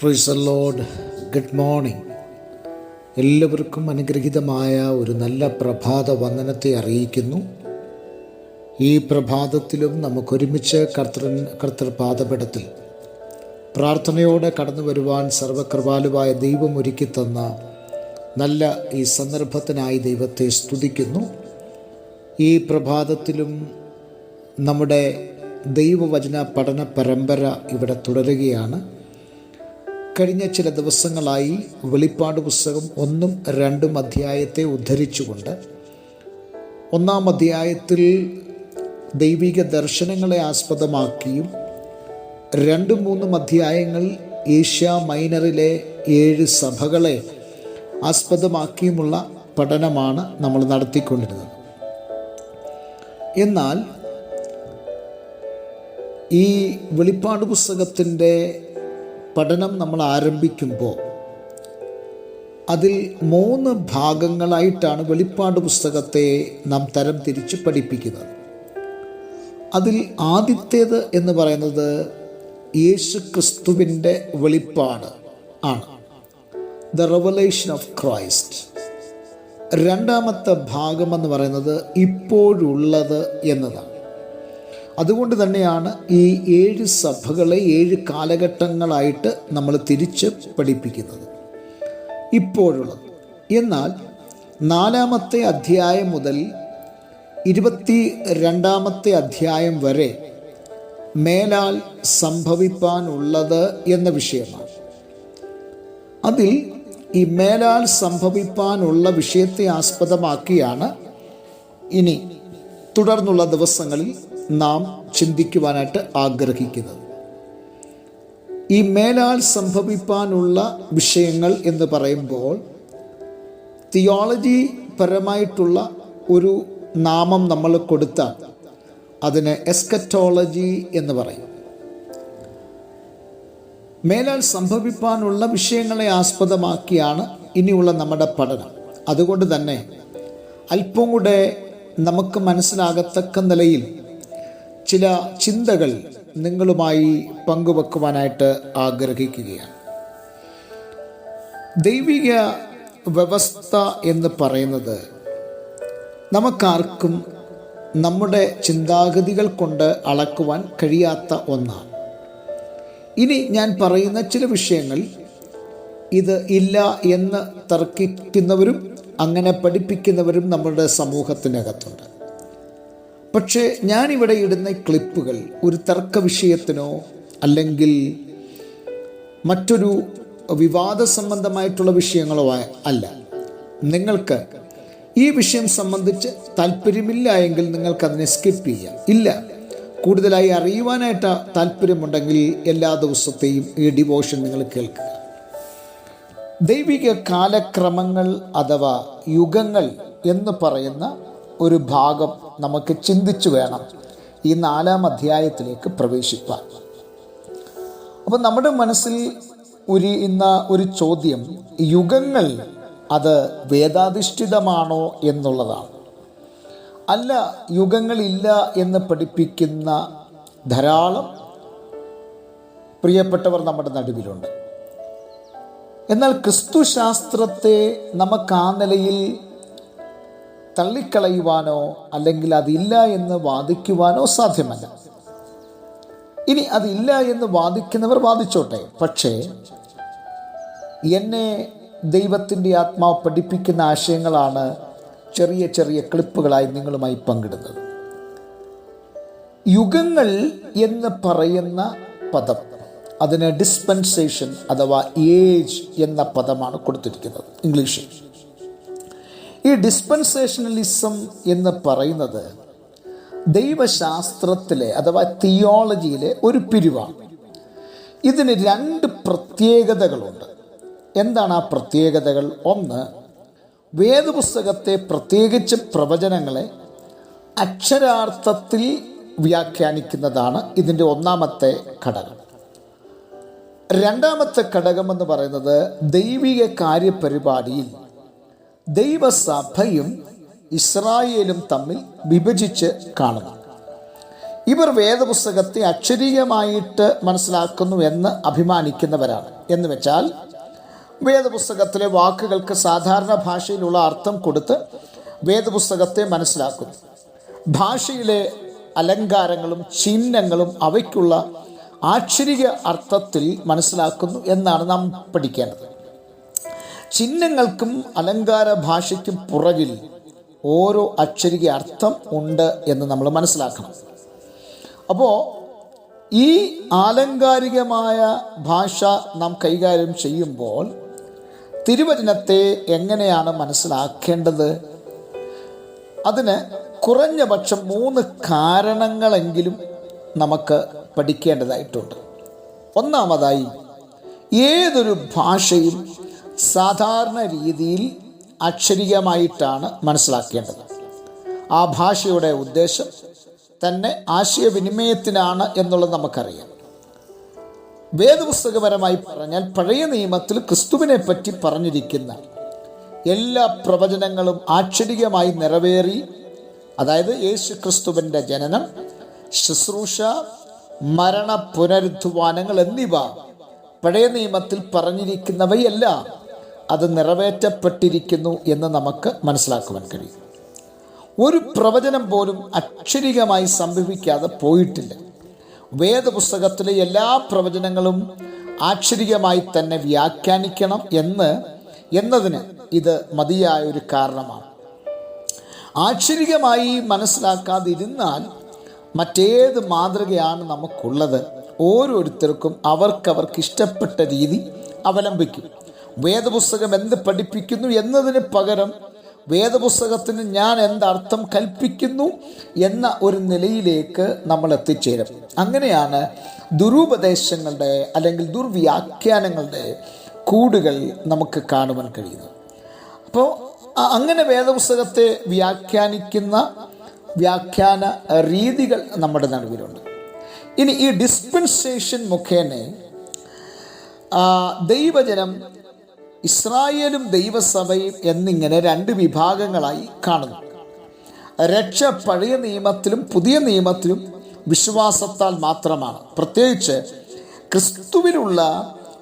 Price load good morning എല്ലാവർക്കും അനുഗ്രഹീതമായ ഒരു നല്ല പ്രഭാത വന്ദനത്തെ അറിയിക്കുന്നു. ഈ പ്രഭാതത്തിലും നമുക്കൊരുമിച്ച് കർത്തൃ കർത്തൃപാദപീഠത്തിൽ പ്രാർത്ഥനയോടെ കടന്നു വരുവാൻ സർവകൃപാലുവായ ദൈവം ഒരുക്കി തന്ന നല്ല ഈ സന്ദർഭത്തിനായി ദൈവത്തെ സ്തുതിക്കുന്നു. ഈ പ്രഭാതത്തിലും നമ്മുടെ ദൈവവചന പഠന പരമ്പര ഇവിടെ തുടരുകയാണ്. കഴിഞ്ഞ ചില ദിവസങ്ങളായി വെളിപ്പാട് പുസ്തകം ഒന്നും രണ്ടും അധ്യായത്തെ ഉദ്ധരിച്ചുകൊണ്ട് ഒന്നാം അധ്യായത്തിൽ ദൈവിക ദർശനങ്ങളെ ആസ്പദമാക്കിയും രണ്ടും മൂന്നും അധ്യായങ്ങൾ ഏഷ്യ മൈനറിലെ ഏഴ് സഭകളെ ആസ്പദമാക്കിയുമുള്ള പഠനമാണ് നമ്മൾ നടത്തിക്കൊണ്ടിരുന്നത്. എന്നാൽ ഈ വെളിപ്പാട് പുസ്തകത്തിന്റെ പഠനം നമ്മൾ ആരംഭിക്കുമ്പോൾ അതിൽ മൂന്ന് ഭാഗങ്ങളായിട്ടാണ് വെളിപ്പാട് പുസ്തകത്തെ നാം തരം തിരിച്ച് പഠിപ്പിക്കുന്നത്. അതിൽ ആദ്യത്തേത് എന്ന് പറയുന്നത് യേശു ക്രിസ്തുവിന്റെ വെളിപ്പാട് ആണ്. ദ റെവലേഷൻ ഓഫ് ക്രൈസ്റ്റ് രണ്ടാമത്തെ ഭാഗമെന്ന് പറയുന്നത് ഇപ്പോഴുള്ളത് എന്നതാണ്. അതുകൊണ്ട് തന്നെയാണ് ഈ ഏഴ് സഭകളെ ഏഴ് കാലഘട്ടങ്ങളായിട്ട് നമ്മൾ തിരിച്ച് പഠിപ്പിക്കുന്നത്. ഇപ്പോഴുള്ളത്. എന്നാൽ നാലാമത്തെ അധ്യായം മുതൽ ഇരുപത്തി രണ്ടാമത്തെ അധ്യായം വരെ മേലാൽ സംഭവിപ്പാനുള്ളത് എന്ന വിഷയമാണ്. അതിൽ ഈ മേലാൽ സംഭവിപ്പാനുള്ള വിഷയത്തെ ആസ്പദമാക്കിയാണ് ഇനി തുടർന്നുള്ള ദിവസങ്ങളിൽ നാം ചിന്തിക്കുവാനായിട്ട് ആഗ്രഹിക്കുന്നത്. ഈ മേലാൽ സംഭവിപ്പാനുള്ള വിഷയങ്ങൾ എന്ന് പറയുമ്പോൾ തിയോളജി പരമായിട്ടുള്ള ഒരു നാമം നമ്മൾ കൊടുത്ത അതിന് എസ്കറ്റോളജി എന്ന് പറയും. മേലാൽ സംഭവിപ്പാനുള്ള വിഷയങ്ങളെ ആസ്പദമാക്കിയാണ് ഇനിയുള്ള നമ്മുടെ പഠനം. അതുകൊണ്ട് തന്നെ അല്പം കൂടെ നമുക്ക് മനസ്സിലാകത്തക്ക നിലയിൽ ചില ചിന്തകൾ നിങ്ങളുമായി പങ്കുവെക്കുവാനായിട്ട് ആഗ്രഹിക്കുകയാണ്. ദൈവിക വ്യവസ്ഥ എന്ന് പറയുന്നത് നമുക്കാർക്കും നമ്മുടെ ചിന്താഗതികൾ കൊണ്ട് അളക്കുവാൻ കഴിയാത്ത ഒന്നാണ്. ഇനി ഞാൻ പറയുന്ന ചില വിഷയങ്ങൾ ഇത് ഇല്ല എന്ന് തർക്കിക്കുന്നവരും അങ്ങനെ പഠിപ്പിക്കുന്നവരും നമ്മുടെ സമൂഹത്തിനകത്തുണ്ട്. പക്ഷേ ഞാനിവിടെ ഇടുന്ന ക്ലിപ്പുകൾ ഒരു തർക്ക വിഷയത്തിനോ അല്ലെങ്കിൽ മറ്റൊരു വിവാദ സംബന്ധമായിട്ടുള്ള വിഷയങ്ങളോ അല്ല. നിങ്ങൾക്ക് ഈ വിഷയം സംബന്ധിച്ച് താല്പര്യമില്ല എങ്കിൽ നിങ്ങൾക്കതിനെ സ്കിപ്പ് ചെയ്യാം. ഇല്ല. കൂടുതലായി അറിയുവാനായിട്ട് താല്പര്യമുണ്ടെങ്കിൽ എല്ലാ ദിവസത്തെയും ഈ ഡിവോഷൻ നിങ്ങൾ കേൾക്കുക. ദൈവിക കാലക്രമങ്ങൾ അഥവാ യുഗങ്ങൾ എന്ന് പറയുന്ന ഒരു ഭാഗം നമുക്ക് ചിന്തിച്ചു വേണം ഈ നാലാം അധ്യായത്തിലേക്ക് പ്രവേശിപ്പാൻ. അപ്പം നമ്മുടെ മനസ്സിൽ ഒരു ഇന്ന ഒരു ചോദ്യം യുഗങ്ങൾ അത് വേദാധിഷ്ഠിതമാണോ എന്നുള്ളതാണ്. അല്ല യുഗങ്ങളില്ല എന്ന് പഠിപ്പിക്കുന്ന ധാരാളം പ്രിയപ്പെട്ടവർ നമ്മുടെ നടുവിലുണ്ട്. എന്നാൽ ക്രിസ്തുശാസ്ത്രത്തെ നമുക്ക് ആ നിലയിൽ തള്ളിക്കളയുവാനോ അല്ലെങ്കിൽ അതില്ല എന്ന് വാദിക്കുവാനോ സാധ്യമല്ല. ഇനി അതില്ല എന്ന് വാദിക്കുന്നവർ വാദിച്ചോട്ടെ. പക്ഷേ എന്നെ ദൈവത്തിന്റെ ആത്മാവ് പഠിപ്പിക്കുന്ന ആശയങ്ങളാണ് ചെറിയ ചെറിയ ക്ലിപ്പുകളായി നിങ്ങളുമായി പങ്കിടുന്നത്. യുഗങ്ങൾ എന്ന് പറയുന്ന പദം അതിന് ഡിസ്പെൻസേഷൻ അഥവാ ഏജ് എന്ന പദമാണ് കൊടുത്തിരിക്കുന്നത് ഇംഗ്ലീഷിൽ. ഈ ഡിസ്പെൻസേഷനലിസം എന്ന് പറയുന്നത് ദൈവശാസ്ത്രത്തിലെ അഥവാ തിയോളജിയിലെ ഒരു പിരിവാണ്. ഇതിന് രണ്ട് പ്രത്യേകതകളുണ്ട്. എന്താണ് ആ പ്രത്യേകതകൾ? ഒന്ന് വേദപുസ്തകത്തെ പ്രത്യേകിച്ച് പ്രവചനങ്ങളെ അക്ഷരാർത്ഥത്തിൽ വ്യാഖ്യാനിക്കുന്നതാണ് ഇതിന്റെ ഒന്നാമത്തെ ഘടകം. രണ്ടാമത്തെ ഘടകം എന്ന് പറയുന്നത് ദൈവിക കാര്യപരിപാടിയിൽ ദൈവസഭയും ഇസ്രായേലും തമ്മിൽ വിഭജിച്ച് കാണുന്നു. ഇവർ വേദപുസ്തകത്തെ അക്ഷരീയമായിട്ട് മനസ്സിലാക്കുന്നു എന്ന് അഭിമാനിക്കുന്നവരാണ്. എന്ന് വെച്ചാൽ വേദപുസ്തകത്തിലെ വാക്കുകൾക്ക് സാധാരണ ഭാഷയിലുള്ള അർത്ഥം കൊടുത്ത് വേദപുസ്തകത്തെ മനസ്സിലാക്കുന്നു. ഭാഷയിലെ അലങ്കാരങ്ങളും ചിഹ്നങ്ങളും അവയ്ക്കുള്ള ആക്ഷരിക അർത്ഥത്തിൽ മനസ്സിലാക്കുന്നു എന്നാണ് നാം പഠിക്കേണ്ടത്. ചിഹ്നങ്ങൾക്കും അലങ്കാര ഭാഷയ്ക്കും പുറകിൽ ഓരോ അക്ഷരിക അർത്ഥം ഉണ്ട് എന്ന് നമ്മൾ മനസ്സിലാക്കണം. അപ്പോൾ ഈ ആലങ്കാരികമായ ഭാഷ നാം കൈകാര്യം ചെയ്യുമ്പോൾ തിരുവചനത്തെ എങ്ങനെയാണ് മനസ്സിലാക്കേണ്ടത്? അതിന് കുറഞ്ഞ പക്ഷം മൂന്ന് കാരണങ്ങളെങ്കിലും നമുക്ക് പഠിക്കേണ്ടതായിട്ടുണ്ട്. ഒന്നാമതായി ഏതൊരു ഭാഷയും സാധാരണ രീതിയിൽ അക്ഷരികമായിട്ടാണ് മനസ്സിലാക്കേണ്ടത്. ആ ഭാഷയുടെ ഉദ്ദേശം തന്നെ ആശയവിനിമയത്തിനാണ് എന്നുള്ളത് നമുക്കറിയാം. വേദപുസ്തകപരമായി പറഞ്ഞാൽ പഴയ നിയമത്തിൽ ക്രിസ്തുവിനെ പറ്റി പറഞ്ഞിരിക്കുന്ന എല്ലാ പ്രവചനങ്ങളും ആക്ഷരികമായി നിറവേറി അതായത് യേശു ക്രിസ്തുവിന്റെ ജനനം ശുശ്രൂഷ മരണ പുനരുദ്ധാനങ്ങൾ എന്നിവ പഴയ നിയമത്തിൽ പറഞ്ഞിരിക്കുന്നവയെല്ലാം അത് നിറവേറ്റപ്പെട്ടിരിക്കുന്നു എന്ന് നമുക്ക് മനസ്സിലാക്കുവാൻ കഴിയും. ഒരു പ്രവചനം പോലും അക്ഷരികമായി സംഭവിക്കാതെ പോയിട്ടില്ല. വേദപുസ്തകത്തിലെ എല്ലാ പ്രവചനങ്ങളും ആക്ഷരികമായി തന്നെ വ്യാഖ്യാനിക്കണം എന്ന് എന്നതിന് ഇത് മതിയായ ഒരു കാരണമാണ്. ആക്ഷരികമായി മനസ്സിലാക്കാതിരുന്നാൽ മറ്റേത് മാതൃകയാണ് നമുക്കുള്ളത്. ഓരോരുത്തർക്കും അവർക്കവർക്ക് ഇഷ്ടപ്പെട്ട രീതി അവലംബിക്കും. വേദപുസ്തകം എന്ത് പഠിപ്പിക്കുന്നു എന്നതിന് പകരം വേദപുസ്തകത്തിന് ഞാൻ എന്തർത്ഥം കൽപ്പിക്കുന്നു എന്ന ഒരു നിലയിലേക്ക് നമ്മൾ എത്തിച്ചേരും. അങ്ങനെയാണ് ദുരുപദേശങ്ങളുടെ അല്ലെങ്കിൽ ദുർവ്യാഖ്യാനങ്ങളുടെ കൂടുകൾ നമുക്ക് കാണുവാൻ കഴിയുന്നത്. അപ്പോൾ അങ്ങനെ വേദപുസ്തകത്തെ വ്യാഖ്യാനിക്കുന്ന വ്യാഖ്യാന രീതികൾ നമ്മുടെ നടുവിലുണ്ട്. ഇനി ഈ ഡിസ്പെൻസേഷൻ മുഖേന ദൈവജനം ഇസ്രായേലും ദൈവസഭയും എന്നിങ്ങനെ രണ്ട് വിഭാഗങ്ങളായി കാണുന്നു. രക്ഷ പഴയ നിയമത്തിലും പുതിയ നിയമത്തിലും വിശ്വാസത്താൽ മാത്രമാണ്. പ്രത്യേകിച്ച് ക്രിസ്തുവിലുള്ള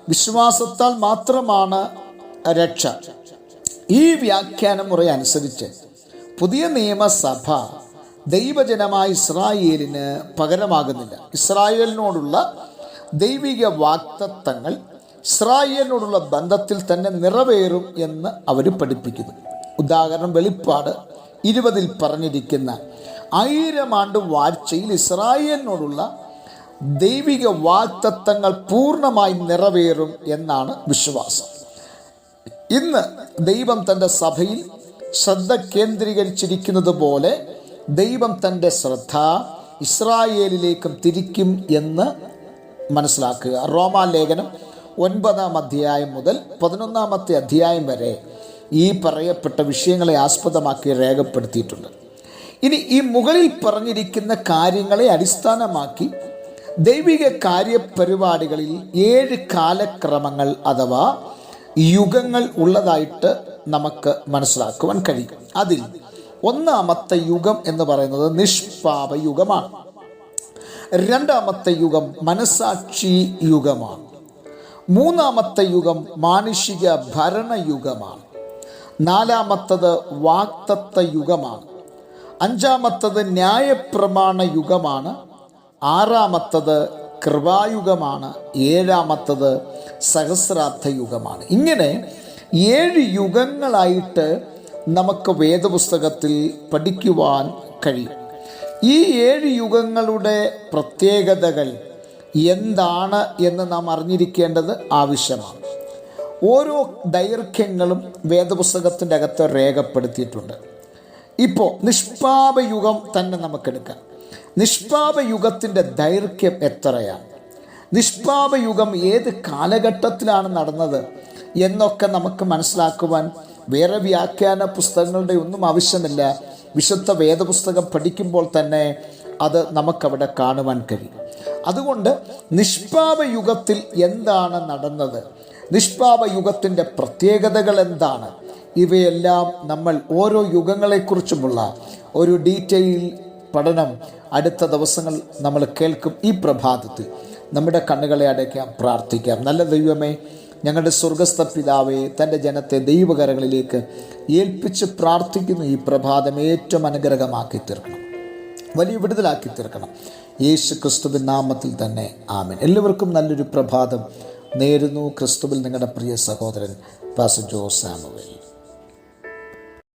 വിശ്വാസത്താൽ മാത്രമാണ് രക്ഷ. ഈ വ്യാഖ്യാന മുറ അനുസരിച്ച് പുതിയ നിയമസഭ ദൈവജനമായ ഇസ്രായേലിന് പകരമാകുന്നില്ല. ഇസ്രായേലിനോടുള്ള ദൈവിക വാക്തത്വങ്ങൾ ഇസ്രായേലിനോടുള്ള ബന്ധത്തിൽ തന്നെ നിറവേറും എന്ന് അവർ പഠിപ്പിക്കുന്നു. ഉദാഹരണം വെളിപ്പാട് ഇരുപതിൽ പറഞ്ഞിരിക്കുന്ന ആയിരം ആണ്ട് വാഴ്ചയിൽ ഇസ്രായേലിനോടുള്ള ദൈവിക വാക്തത്വങ്ങൾ പൂർണമായി നിറവേറും എന്നാണ് വിശ്വാസം. ഇന്ന് ദൈവം തന്റെ സഭയിൽ ശ്രദ്ധ കേന്ദ്രീകരിച്ചിരിക്കുന്നത് പോലെ ദൈവം തന്റെ ശ്രദ്ധ ഇസ്രായേലിലേക്കും തിരിക്കും എന്ന് മനസ്സിലാക്കുക. റോമാലേഖനം ഒൻപതാം അധ്യായം മുതൽ പതിനൊന്നാമത്തെ അധ്യായം വരെ ഈ പറയപ്പെട്ട വിഷയങ്ങളെ ആസ്പദമാക്കി രേഖപ്പെടുത്തിയിട്ടുണ്ട്. ഇനി ഈ മുകളിൽ പറഞ്ഞിരിക്കുന്ന കാര്യങ്ങളെ അടിസ്ഥാനമാക്കി ദൈവിക കാര്യപരിപാടികളിൽ ഏഴ് കാലക്രമങ്ങൾ അഥവാ യുഗങ്ങൾ ഉള്ളതായിട്ട് നമുക്ക് മനസ്സിലാക്കുവാൻ കഴിയും. അതിൽ ഒന്നാമത്തെ യുഗം എന്ന് പറയുന്നത് നിഷ്പാപ യുഗമാണ്. രണ്ടാമത്തെ യുഗം മനസാക്ഷി യുഗമാണ്. മൂന്നാമത്തെ യുഗം മാനുഷിക ഭരണയുഗമാണ്. നാലാമത്തത് വാക്തത്വ യുഗമാണ്. അഞ്ചാമത്തത് ന്യായപ്രമാണ യുഗമാണ്. ആറാമത്തത് കൃപായുഗമാണ്. ഏഴാമത്തത് സഹസ്രാർത്ഥ യുഗമാണ്. ഇങ്ങനെ ഏഴ് യുഗങ്ങളായിട്ട് നമുക്ക് വേദപുസ്തകത്തിൽ പഠിക്കുവാൻ കഴിയും. ഈ ഏഴ് യുഗങ്ങളുടെ പ്രത്യേകതകൾ എന്താണ് എന്ന് നാം അറിഞ്ഞിരിക്കേണ്ടത് ആവശ്യമാണ്. ഓരോ ദൈർഘ്യങ്ങളും വേദപുസ്തകത്തിന്റെ അകത്ത് രേഖപ്പെടുത്തിയിട്ടുണ്ട്. ഇപ്പോൾ നിഷ്പാപയുഗം തന്നെ നമുക്കെടുക്കാം. നിഷ്പാപയുഗത്തിന്റെ ദൈർഘ്യം എത്രയാണ്? നിഷ്പാപയുഗം ഏത് കാലഘട്ടത്തിലാണ് നടന്നത് എന്നൊക്കെ നമുക്ക് മനസ്സിലാക്കുവാൻ വേറെ വ്യാഖ്യാന പുസ്തകങ്ങളുടെ ഒന്നും ആവശ്യമില്ല. വിശുദ്ധ വേദപുസ്തകം പഠിക്കുമ്പോൾ തന്നെ അത് നമുക്കവിടെ കാണുവാൻ കഴിയും. അതുകൊണ്ട് നിഷ്പാപ യുഗത്തിൽ എന്താണ് നടന്നത്? നിഷ്പാപ യുഗത്തിന്റെ പ്രത്യേകതകൾ എന്താണ്? ഇവയെല്ലാം നമ്മൾ ഓരോ യുഗങ്ങളെക്കുറിച്ചുമുള്ള ഒരു ഡീറ്റെയിൽ പഠനം അടുത്ത ദിവസങ്ങൾ നമ്മൾ കേൾക്കും ഈ പ്രഭാതത്തിൽ. നമ്മുടെ കണ്ണുകളെ അടയ്ക്കാം പ്രാർത്ഥിക്കാം. നല്ല ദൈവമേ ഞങ്ങളുടെ സ്വർഗസ്ഥ പിതാവെ തന്റെ ജനത്തെ ദൈവകരങ്ങളിലേക്ക് ഏൽപ്പിച്ച് പ്രാർത്ഥിക്കുന്നു ഈ പ്രഭാതം ഏറ്റവും അനുഗ്രഹമാക്കി തീർക്കണം വലിയ വിടുതലാക്കി തീർക്കണം. യേശു ക്രിസ്തുവിൻ നാമത്തിൽ തന്നെ ആമൻ. എല്ലാവർക്കും നല്ലൊരു പ്രഭാതം നേരുന്നു. ക്രിസ്തുവിൽ നിങ്ങളുടെ പ്രിയ സഹോദരൻ പാസ ജോസ്